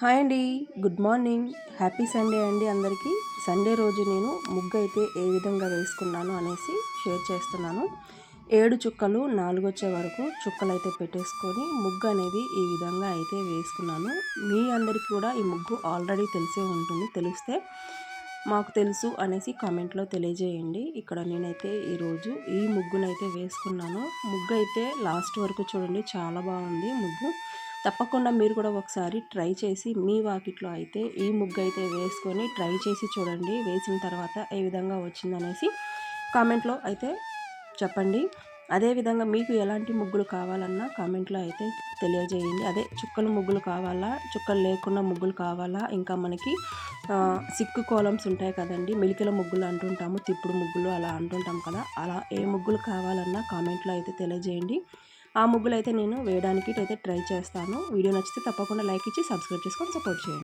Hi అండి. Good morning. Happy Sunday అండి అందరికీ. సండే రోజు నేను ముగ్గు అయితే ఏ విధంగా వేసుకున్నాను అనేసి షేర్ చేస్తున్నాను. ఏడు చుక్కలు నాలుగు వచ్చే వరకు చుక్కలు అయితే పెట్టేసుకొని ముగ్గు అనేది ఈ విధంగా అయితే వేసుకున్నాను. మీ అందరికీ కూడా ఈ ముగ్గు ఆల్రెడీ తెలిసే ఉంటుంది. తెలిస్తే మాకు తెలుసు అనేసి కామెంట్లో తెలియజేయండి. ఇక్కడ నేనైతే ఈరోజు ఈ ముగ్గునైతే వేసుకున్నాను. ముగ్గు అయితే లాస్ట్ వరకు చూడండి చాలా బాగుంది ముగ్గు. తప్పకుండా మీరు కూడా ఒకసారి ట్రై చేసి మీ వాకిట్లో అయితే ఈ ముగ్గు అయితే వేసుకొని ట్రై చేసి చూడండి వేసిన తర్వాత ఏ విధంగా వచ్చిందనేసి కామెంట్లో అయితే చెప్పండి. అదేవిధంగా మీకు ఎలాంటి ముగ్గులు కావాలన్నా కామెంట్లో అయితే తెలియజేయండి. అదే చుక్కలు ముగ్గులు కావాలా చుక్కలు లేకుండా ముగ్గులు కావాలా? ఇంకా మనకి సిక్కు కోలమ్స్ ఉంటాయి కదండి మిలికల ముగ్గులు అంటుంటాము తిప్పుడు ముగ్గులు అలా అంటుంటాం కదా అలా ఏ ముగ్గులు కావాలన్నా కామెంట్లో అయితే తెలియజేయండి. ఆ ముగ్గులు అయితే నేను వేయడానికి అయితే ట్రై చేస్తాను. వీడియో నచ్చితే తప్పకుండా లైక్ ఇచ్చి సబ్స్క్రైబ్ చేసుకొని సపోర్ట్ చేయండి.